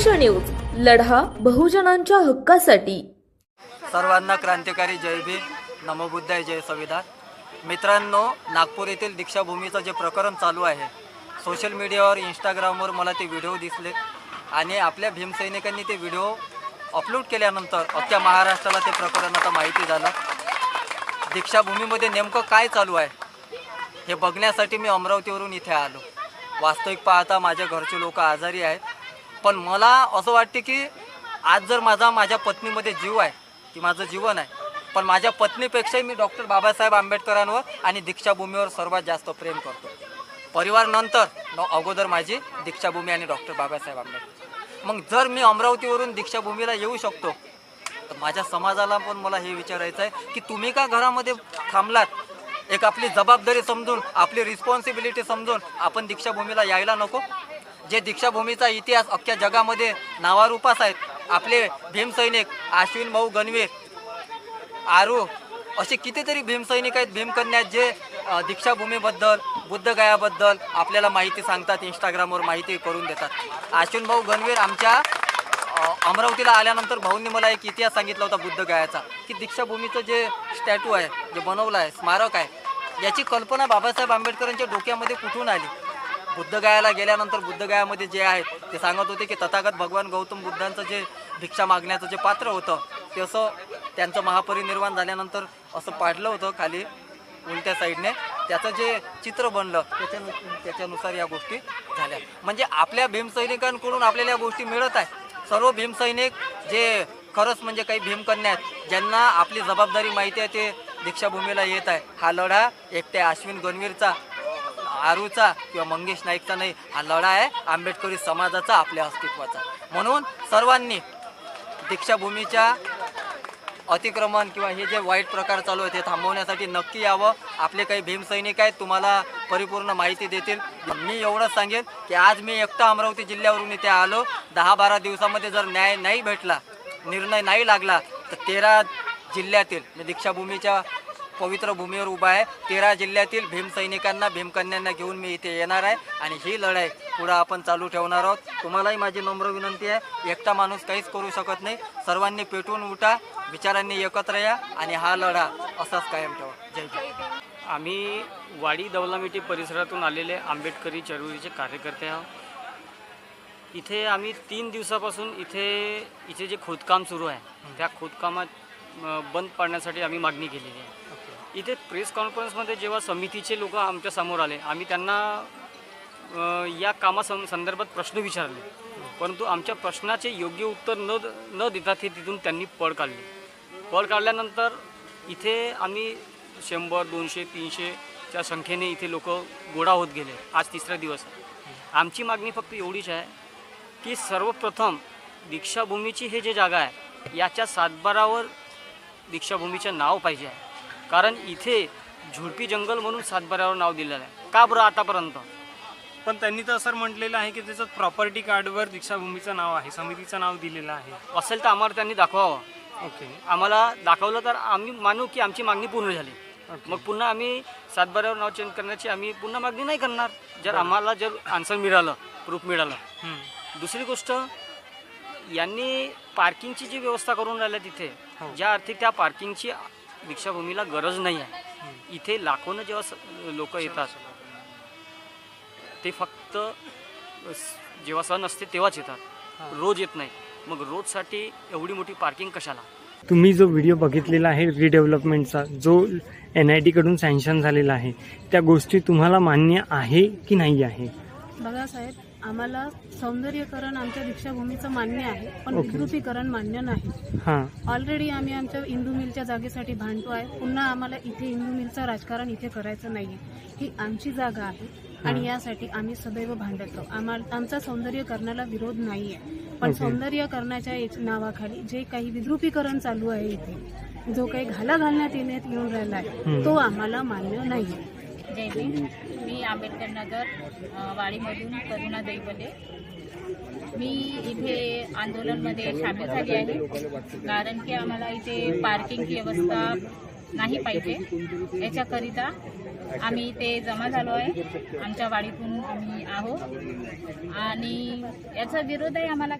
संघर्ष न्यूज लढा बहुजनांच्या हक्कासाठी. सर्वांना क्रांतिकारी जय भीम नमोबुद्धाय जय संविधान. मित्रांनो नागपूर येथील दीक्षाभूमीचं जे प्रकरण चालू आहे सोशल मीडियावर इंस्टाग्रामवर मला ते व्हिडिओ दिसले. आणि आपल्या भीमसैनिकांनी ते व्हिडिओ अपलोड केल्यानंतर अख्ख्या महाराष्ट्राला ते प्रकरण आता माहिती झालं. दीक्षाभूमीमध्ये नेमकं काय चालू आहे हे बघण्यासाठी मी अमरावतीवरून इथे आलो. वास्तविक पाहता माझ्या घरचे लोक आजारी आहेत. पण मला असं वाटते की आज जर माझा माझ्या पत्नीमध्ये जीव आहे की माझं जीवन आहे पण माझ्या पत्नीपेक्षाही मी डॉक्टर बाबासाहेब आंबेडकरांवर आणि दीक्षाभूमीवर सर्वात जास्त प्रेम करतो. परिवारनंतर अगोदर माझी दीक्षाभूमी आणि डॉक्टर बाबासाहेब आंबेडकर. मग जर मी अमरावतीवरून दीक्षाभूमीला येऊ शकतो तर माझ्या समाजाला पण मला हे विचारायचं आहे की तुम्ही का घरामध्ये थांबलात? एक आपली जबाबदारी समजून आपली रिस्पॉन्सिबिलिटी समजून आपण दीक्षाभूमीला यायला नको? जे दीक्षाभूमीचा इतिहास अख्ख्या जगामध्ये नावारूपास आहेत. आपले भीमसैनिक आश्विन भाऊ गणवीर आरू असे कितीतरी भीमसैनिक आहेत भीमकन्या आहेत जे दीक्षाभूमीबद्दल बुद्धगयाबद्दल आपल्याला माहिती सांगतात इंस्टाग्रामवर माहिती करून देतात. आश्विन भाऊ गणवीर आमच्या अमरावतीला आल्यानंतर भाऊंनी मला एक इतिहास सांगितला होता बुद्धगयाचा की दीक्षाभूमीचं जे स्टॅच्यू आहे जे बनवलं आहे स्मारक आहे याची कल्पना बाबासाहेब आंबेडकरांच्या डोक्यामध्ये कुठून आली? बुद्धगयाला गेल्यानंतर बुद्धगयामध्ये जे आहे ते सांगत होते की तथागत भगवान गौतम बुद्धांचं जे भिक्षा मागण्याचं जे पात्र होतं ते असं त्यांचं महापरिनिर्वाण झाल्यानंतर असं पाडलं होतं खाली उलट्या साईडने. त्याचं जे चित्र बनलं त्याच्यानु त्याच्यानुसार या गोष्टी झाल्या. म्हणजे आपल्या भीमसैनिकांकडून आपल्याला या गोष्टी मिळत आहे सर्व भीमसैनिक जे खरंच म्हणजे काही भीमकन्या आहेत ज्यांना आपली जबाबदारी माहिती आहे ते दीक्षाभूमीला येत आहे. हा लढा एकट्या अश्विन गणवीरचा आरूचा किंवा मंगेश नाईकचा नाही हा लढा आहे आंबेडकरी समाजाचा आपल्या अस्तित्वाचा. म्हणून सर्वांनी दीक्षाभूमीच्या अतिक्रमण किंवा हे जे वाईट प्रकार चालू आहेत ते थांबवण्यासाठी नक्की यावं. आपले काही भीमसैनिक आहेत तुम्हाला परिपूर्ण माहिती देतील. मी एवढंच सांगेन की आज मी एकटा अमरावती जिल्ह्यावरून इथे आलो. दहा बारा दिवसामध्ये जर न्याय नाही भेटला निर्णय नाही लागला तर तेरा जिल्ह्यातील म्हणजे दीक्षाभूमीच्या पवित्र भूमीवर उभा आहे. तेरा जिल्ह्यातील भीमसैनिकांना भीमकन्यांना घेऊन मी इथे येणार आहे. आणि ही लढाई पुढं आपण चालू ठेवणार आहोत. तुम्हालाही माझी नम्र विनंती आहे. एकटा माणूस काहीच करू शकत नाही. सर्वांनी पेटून उठा. विचारांनी एकत्र या आणि हा लढा असाच कायम ठेवा. जय जय. आम्ही वाडी दौलामिटी परिसरातून आलेले आंबेडकरी चळवळीचे कार्यकर्ते आहोत. इथे आम्ही तीन दिवसापासून इथे इथे जे खोदकाम सुरू आहे त्या खोदकामात बंद पाडण्यासाठी आम्ही मागणी केलेली आहे. इथे प्रेस कॉन्फरन्समध्ये जेव्हा समितीचे लोक आमच्यासमोर आले आम्ही त्यांना या कामा सं संदर्भात प्रश्न विचारले. परंतु आमच्या प्रश्नाचे योग्य उत्तर न न देता ते तिथून त्यांनी पळ काढली. पळ काढल्यानंतर इथे आम्ही शंभर दोनशे तीनशेच्या संख्येने इथे लोक गोळा होत गेले. आज तिसरा दिवस आमची मागणी फक्त एवढीच आहे की सर्वप्रथम दीक्षाभूमीची हे जे जागा आहे याच्या सातबारावर दीक्षाभूमीचं नाव पाहिजे आहे. कारण इथे झुडपी जंगल म्हणून सातबाऱ्यावर नाव दिलेलं आहे. का बरं आतापर्यंत? पण त्यांनी तर सर म्हटलेलं आहे की त्याचं प्रॉपर्टी कार्डवर दीक्षाभूमीचं नाव आहे समितीचं नाव दिलेलं आहे. असेल तर आम्हाला त्यांनी दाखवावं. ओके. आम्हाला दाखवलं तर आम्ही मानू की आमची मागणी पूर्ण झाली. मग पुन्हा आम्ही सातबाऱ्यावर नाव चेंज करण्याची आम्ही पुन्हा मागणी नाही करणार. जर आम्हाला जर आन्सर मिळालं प्रूफ मिळालं. दुसरी गोष्ट यांनी पार्किंगची जी व्यवस्था करून राहिल्या तिथे हो. ज्या अर्थी त्या पार्किंगची दीक्षाभूमीला गरज नाही आहे. इथे लाखोनं जेव्हा लोक येतात ते फक्त स- जेव्हा सण असते तेव्हाच येतात. रोज येत नाही. मग रोजसाठी एवढी मोठी पार्किंग कशाला? तुम्ही जो व्हिडिओ बघितलेला आहे रिडेव्हलपमेंटचा जो एन आय टीकडून सँक्शन झालेला आहे त्या गोष्टी तुम्हाला मान्य आहे की नाही आहे? बघा साहेब आम्हाला सौंदर्यकरण आमच्या दीक्षाभूमीचं मान्य आहे पण. विकृतीकरण मान्य नाही. हां. ऑलरेडी आम्ही आमच्या इंदू मिलच्या जागेसाठी भांडतो आहे पुन्हा आम्हाला इथे इंदू मिलचं राजकारण इथे करायचं नाही ही आमची जागा आहे आणि यासाठी आम्ही सदैव भांडतो. आम्हाला आमचा सौंदर्यकरणाला विरोध नाही आहे पण. सौंदर्यकरणाच्या याच- नावाखाली जे काही विद्रुपीकरण चालू आहे इथे जो काही घाला घालण्यात येण्यात येऊन राहिला आहे हम्म. तो आम्हाला मान्य नाही मी आंबेडकर नगर वाडीमधून करुणा दैवले मी इथे आंदोलनमध्ये सामील झाली आहे. कारण की आम्हाला इथे पार्किंगची व्यवस्था नाही पाहिजे. याच्याकरिता आम्ही इथे जमा झालो आहे. आमच्या वाडीतून आम्ही आहो आणि याचा विरोध आहे आम्हाला